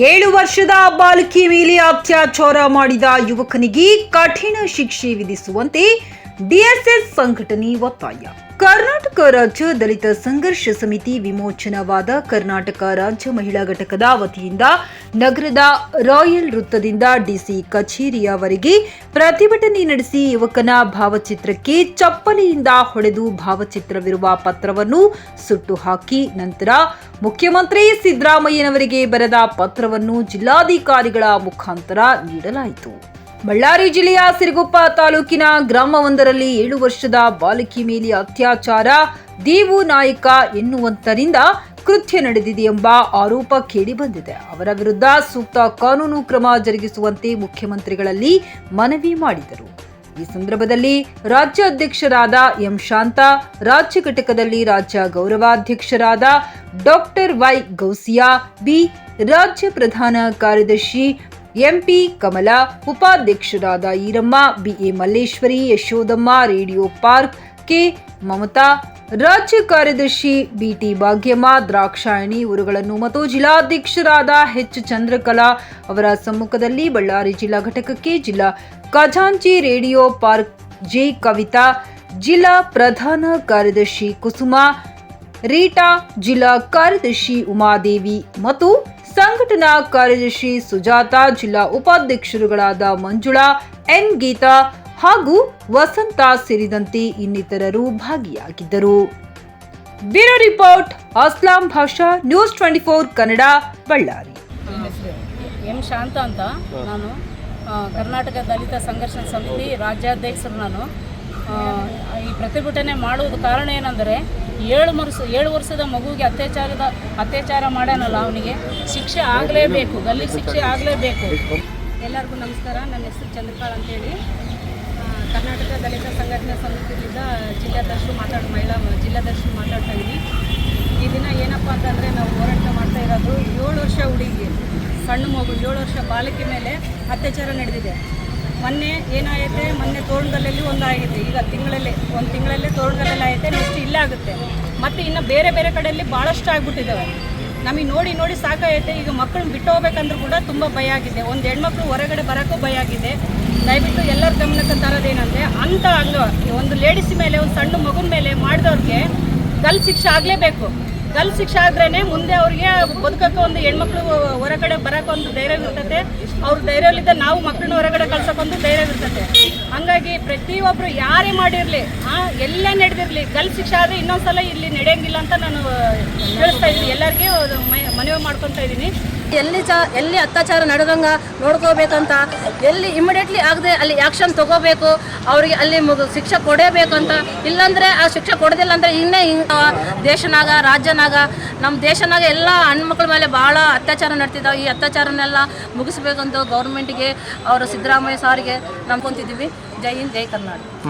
ಏಳು ವರ್ಷದ ಬಾಲಕಿ ಮೇಲೆ ಅತ್ಯಾಚಾರ ಮಾಡಿದ ಯುವಕನಿಗೆ ಕಠಿಣ ಶಿಕ್ಷೆ ವಿಧಿಸುವಂತೆ ಡಿಎಸ್ಎಸ್ ಸಂಘಟನೆ ಒತ್ತಾಯ. ಕರ್ನಾಟಕ ರಾಜ್ಯ ದಲಿತ ಸಂಘರ್ಷ ಸಮಿತಿ ವಿಮೋಚನವಾದ ಕರ್ನಾಟಕ ರಾಜ್ಯ ಮಹಿಳಾ ಘಟಕದ ವತಿಯಿಂದ ನಗರದ ರಾಯಲ್ ವೃತ್ತದಿಂದ ಡಿಸಿ ಕಚೇರಿಯವರೆಗೆ ಪ್ರತಿಭಟನೆ ನಡೆಸಿ ಯುವಕನ ಭಾವಚಿತ್ರಕ್ಕೆ ಚಪ್ಪಲಿಯಿಂದ ಹೊಡೆದು ಭಾವಚಿತ್ರವಿರುವ ಪತ್ರವನ್ನು ಸುಟ್ಟು ಹಾಕಿ ನಂತರ ಮುಖ್ಯಮಂತ್ರಿ ಸಿದ್ದರಾಮಯ್ಯನವರಿಗೆ ಬರೆದ ಪತ್ರವನ್ನು ಜಿಲ್ಲಾಧಿಕಾರಿಗಳ ಮುಖಾಂತರ ನೀಡಲಾಯಿತು. ಬಳ್ಳಾರಿ ಜಿಲ್ಲೆಯ ಸಿರುಗುಪ್ಪ ತಾಲೂಕಿನ ಗ್ರಾಮವೊಂದರಲ್ಲಿ ಏಳು ವರ್ಷದ ಬಾಲಕಿ ಮೇಲೆ ಅತ್ಯಾಚಾರ. ದೇವು ನಾಯಕ ಎನ್ನುವಂತರಿಂದ ಕೃತ್ಯ ನಡೆದಿದೆ ಎಂಬ ಆರೋಪ ಕೇಳಿಬಂದಿದೆ ಅವರ ವಿರುದ್ಧ ಸೂಕ್ತ ಕಾನೂನು ಕ್ರಮ ಜರುಗಿಸುವಂತೆ ಮುಖ್ಯಮಂತ್ರಿಗಳಲ್ಲಿ ಮನವಿ ಮಾಡಿದರು. ಈ ಸಂದರ್ಭದಲ್ಲಿ ರಾಜ್ಯ ಅಧ್ಯಕ್ಷರಾದ ಎಂ ಶಾಂತ, ರಾಜ್ಯ ಘಟಕದಲ್ಲಿ ರಾಜ್ಯ ಗೌರವಾಧ್ಯಕ್ಷರಾದ ಡಾಕ್ಟರ್ ವೈ ಗೌಸಿಯಾ, ಬಿ ರಾಜ್ಯ ಪ್ರಧಾನ ಕಾರ್ಯದರ್ಶಿ ಎಂಪಿ ಕಮಲ, ಉಪಾಧ್ಯಕ್ಷರಾದ Eeramma, BA Malleshwari, Yashodamma, radio park, K Mamata, ರಾಜ್ಯ ಕಾರ್ಯದರ್ಶಿ ಬಿಟಿ ಭಾಗ್ಯಮ್ಮ, ದ್ರಾಕ್ಷಾಯಣಿ ಊರುಗಳನ್ನು ಮತ್ತು ಜಿಲ್ಲಾಧ್ಯಕ್ಷರಾದ ಹೆಚ್ ಚಂದ್ರಕಲಾ ಅವರ ಸಮ್ಮುಖದಲ್ಲಿ ಬಳ್ಳಾರಿ ಜಿಲ್ಲಾ ಘಟಕಕ್ಕೆ ಜಿಲ್ಲಾ ಖಜಾಂಚಿ ರೇಡಿಯೋ ಪಾರ್ಕ್ ಜೆ ಕವಿತಾ, ಜಿಲ್ಲಾ ಪ್ರಧಾನ ಕಾರ್ಯದರ್ಶಿ ಕುಸುಮಾ, ರೀಟಾ ಜಿಲ್ಲಾ ಕಾರ್ಯದರ್ಶಿ ಉಮಾದೇವಿ ಮತ್ತು ಸಂಘಟನಾ ಕಾರ್ಯದರ್ಶಿ ಸುಜಾತ, ಜಿಲ್ಲಾ ಉಪಾಧ್ಯಕ್ಷರುಗಳಾದ ಮಂಜುಳಾ, ಎನ್. ಗೀತಾ ಹಾಗೂ ವಸಂತ ಸೇರಿದಂತೆ ಇನ್ನಿತರರು ಭಾಗಿಯಾಗಿದ್ದರು. Bureau report, Aslam Basha, news twenty four Kannada, Ballari. M Shanta ಅಂತ ನಾನು ಕರ್ನಾಟಕ ದಲಿತ ಸಂಘರ್ಷ ಸಮಿತಿ ರಾಜ್ಯಾಧ್ಯಕ್ಷರು ನಾನು. ಈ ಪ್ರತಿಭಟನೆ ಮಾಡುವುದು ಕಾರಣ ಏನಂದರೆ ಏಳು ವರ್ಷ ಏಳು ವರ್ಷದ ಮಗುವಿಗೆ ಅತ್ಯಾಚಾರದ, ಅತ್ಯಾಚಾರ ಮಾಡ್ಯಾನಲ್ಲ ಅವನಿಗೆ. ಶಿಕ್ಷೆ ಆಗಲೇಬೇಕು, ಗಲ್ಲಿ ಶಿಕ್ಷೆ ಆಗಲೇಬೇಕು. ಎಲ್ಲರಿಗೂ ನಮಸ್ಕಾರ, ನನ್ನ ಹೆಸರು ಚಂದ್ರಕಾಳ್ ಅಂತೇಳಿ. ಕರ್ನಾಟಕ ದಲಿತ ಸಂಘಟನೆ ಸಮಿತಿಯಿಂದ ಜಿಲ್ಲಾಧ್ಯಕ್ಷರು ಮಾತಾಡ, ಮಹಿಳಾ ಜಿಲ್ಲಾಧ್ಯಕ್ಷರು ಮಾತಾಡ್ತಾ ಇದ್ದೀನಿ ಈ ದಿನ ಏನಪ್ಪ ಅಂತಂದರೆ ನಾವು ಹೋರಾಟ ಮಾಡ್ತಾ ಇರೋದು ಏಳು ವರ್ಷ ಹುಡುಗಿ, ಸಣ್ಣ ಮಗು, ಏಳು ವರ್ಷ ಬಾಲಕಿ ಮೇಲೆ ಅತ್ಯಾಚಾರ ನಡೆದಿದೆ. ಮೊನ್ನೆ ಏನಾಗೈತೆ ಮೊನ್ನೆ ತೋರಣಗಲ್ಲಲ್ಲಿ ಒಂದು ಆಗಿದೆ ಈಗ ತಿಂಗಳಲ್ಲಿ, ಒಂದು ತಿಂಗಳಲ್ಲೇ ತೋರಣಗಲ್ಲಲ್ಲಿ ಆಗುತ್ತೆ ನೆಕ್ಸ್ಟ್ ಇಲ್ಲೇ ಆಗುತ್ತೆ. ಮತ್ತು ಇನ್ನು ಬೇರೆ ಬೇರೆ ಕಡೆಯಲ್ಲಿ ಭಾಳಷ್ಟು ಆಗಿಬಿಟ್ಟಿದ್ದಾವೆ ನಮಗೆ ನೋಡಿ ನೋಡಿ ಸಾಕಾಗೈತೆ ಈಗ ಮಕ್ಕಳನ್ನ ಬಿಟ್ಟು ಹೋಗ್ಬೇಕಂದ್ರೂ ಕೂಡ ತುಂಬ ಭಯ ಆಗಿದೆ. ಒಂದು ಹೆಣ್ಮಕ್ಳು ಹೊರಗಡೆ ಬರೋಕ್ಕೂ ಭಯ ಆಗಿದೆ. ದಯವಿಟ್ಟು ಎಲ್ಲರ ಗಮನಕ್ಕೆ ತರೋದೇನಂದರೆ ಅಂಥ ಅಂಗ ಒಂದು ಲೇಡೀಸ್ ಮೇಲೆ, ಒಂದು ಸಣ್ಣ ಮಗುನ ಮೇಲೆ ಮಾಡಿದವ್ರಿಗೆ ಗಲ್ ಶಿಕ್ಷೆ ಆಗಲೇಬೇಕು. ಗಲ್ ಶಿಕ್ಷೆ ಆದ್ರೇ ಮುಂದೆ ಅವ್ರಿಗೆ ಬದುಕಕ್ಕೆ ಒಂದು ಹೆಣ್ಮಕ್ಳು ಹೊರಗಡೆ ಬರೋಕೆ ಒಂದು ಧೈರ್ಯ ಇರ್ತದೆ. ಅವ್ರ ಧೈರ್ಯಲಿದ್ದ ನಾವು ಮಕ್ಕಳನ್ನ ಹೊರಗಡೆ ಕಳ್ಸಕ್ಕೊಂದು ಧೈರ್ಯ ಇರ್ತದೆ. ಹಂಗಾಗಿ ಪ್ರತಿಯೊಬ್ಬರು ಯಾರೇ ಮಾಡಿರಲಿ ಎಲ್ಲ ನಡೆದಿರಲಿ ಗಲ್ ಶಿಕ್ಷೆ ಆದರೆ ಇನ್ನೊಂದ್ಸಲ ಇಲ್ಲಿ ನಡೆಯಂಗಿಲ್ಲ ಅಂತ ನಾನು ಹೇಳ್ತಾ ಇದ್ದೀನಿ. ಎಲ್ಲರಿಗೂ ಮನವಿ ಮಾಡ್ಕೊತಾ ಇದ್ದೀನಿ. ಎಲ್ಲಿ ಚ, ಎಲ್ಲಿ ಅತ್ಯಾಚಾರ ನಡೆದಂಗೆ ನೋಡ್ಕೋಬೇಕಂತ, ಎಲ್ಲಿ ಇಮಿಡಿಯೇಟ್ಲಿ ಆಗದೆ ಅಲ್ಲಿ ಆ್ಯಕ್ಷನ್ ತಗೋಬೇಕು, ಅವರಿಗೆ ಅಲ್ಲಿ ಶಿಕ್ಷೆ ಕೊಡಬೇಕಂತ. ಇಲ್ಲಾಂದರೆ ಆ ಶಿಕ್ಷೆ ಕೊಡೋದಿಲ್ಲ ಅಂದ್ರೆ ಇನ್ನೇ ಹಿಂಗ ದೇಶನಾಗ, ರಾಜ್ಯನಾಗ ನಮ್ಮ ದೇಶನಾಗ ಎಲ್ಲ ಹೆಣ್ಮಕ್ಳ ಮೇಲೆ ಭಾಳ ಅತ್ಯಾಚಾರ ನಡ್ತಿದ್ದಾವೆ ಈ ಅತ್ಯಾಚಾರನೆಲ್ಲ ಮುಗಿಸ್ಬೇಕಂತ ಗೌರ್ಮೆಂಟ್ಗೆ, ಅವರು ಸಿದ್ದರಾಮಯ್ಯ ಸಾರಿಗೆ ನಂಬ್ಕೊತಿದ್ದೀವಿ ಜೈ ಹಿಂದ್, ಜೈ ಕರ್ನಾಟಕ.